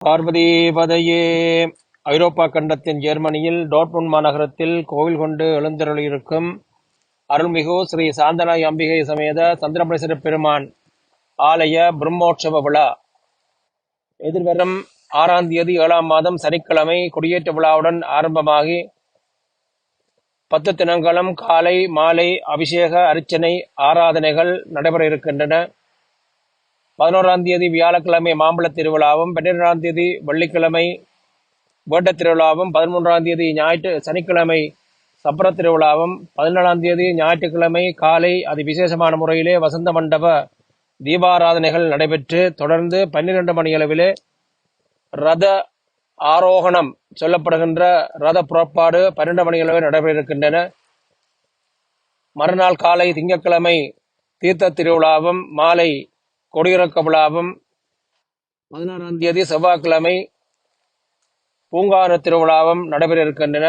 பார்வதீபதையே ஐரோப்பா கண்டத்தின் ஜெர்மனியில் டோட்முண்ட் மாநகரத்தில் கோவில் கொண்டு எழுந்தருளியிருக்கும் அருள்மிகு ஸ்ரீ சாந்தனாய் அம்பிகை சமேத சந்திரபுரேஸ்வர பெருமான் ஆலய பிரம்மோற்சவ விழா. எதிர்வரும் ஆறாம் தேதி ஏழாம் மாதம் சனிக்கிழமை கொடியேற்ற விழாவுடன் ஆரம்பமாகி பத்து தினங்களும் காலை மாலை அபிஷேக அர்ச்சனை ஆராதனைகள் நடைபெற இருக்கின்றன. பதினோராம் தேதி வியாழக்கிழமை மாம்பழத் திருவிழாவும் பன்னிரெண்டாம் தேதி வெள்ளிக்கிழமை வேட்ட திருவிழாவும் பதிமூன்றாம் தேதி ஞாயிற்று சனிக்கிழமை சப்பர திருவிழாவும் பதினேழாம் தேதி ஞாயிற்றுக்கிழமை காலை அது விசேஷமான முறையிலே வசந்த மண்டப தீபாராதனைகள் நடைபெற்று தொடர்ந்து பன்னிரண்டு மணியளவிலே ரத ஆரோகணம் சொல்லப்படுகின்ற ரத புறப்பாடு பன்னெண்டு மணியளவில் நடைபெற இருக்கின்றன மறுநாள் காலை திங்கட்கிழமை தீர்த்த திருவிழாவும் மாலை கொடியிறக்க விழாவும் பதினாறாம் தேதி செவ்வாய்க்கிழமை பூங்கான திருவிழாவும் நடைபெற இருக்கின்றன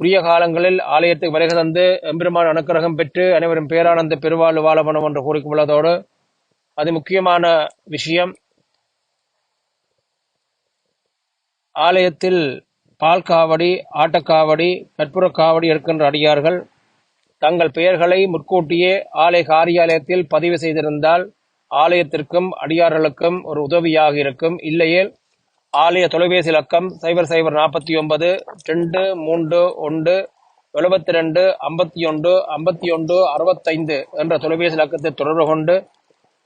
உரிய காலங்களில் ஆலயத்துக்கு வருகை தந்து எம்பெருமான் அனுக்கிரகம் பெற்று அனைவரும் பேரானந்த பெருவாழ்வு வாழ வேண்டும் என்று கூறிக்கொள்வதோடு அது முக்கியமான விஷயம். ஆலயத்தில் பால் காவடி ஆட்டக்காவடி கற்பூரக் காவடி இருக்கின்ற அடியார்கள் தங்கள் பெயர்களை முற்கூட்டியே ஆலய காரியாலயத்தில் பதிவு செய்திருந்தால் ஆலயத்திற்கும் அடியார்களுக்கும் ஒரு உதவியாக இருக்கும். இல்லையேல் ஆலய தொலைபேசி இலக்கம் சைபர் சைபர் நாற்பத்தி ஒன்பது ரெண்டு மூன்று ஒன்று எழுபத்தி ரெண்டு ஐம்பத்தி ஒன்று ஐம்பத்தி ஒன்று அறுபத்தைந்து என்ற தொலைபேசி இலக்கத்தை தொடர்பு கொண்டு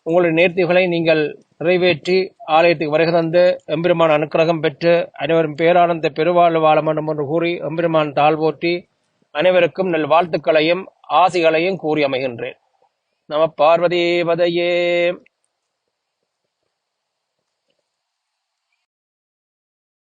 உங்களுடைய நேர்த்திகளை நீங்கள் நிறைவேற்றி ஆலயத்துக்கு வருகை தந்து எம்பெருமான் அனுக்கிரகம் பெற்று அனைவரும் பேரானந்த பெருவாழ்வு வாழ வேண்டும் என்று கூறி எம்பெருமான் தாழ்வோற்றி அனைவருக்கும் நல் வாழ்த்துக்களையும் ஆசிகளையும் கூறி அமைகின்றேன். நம பார்வதி பதையே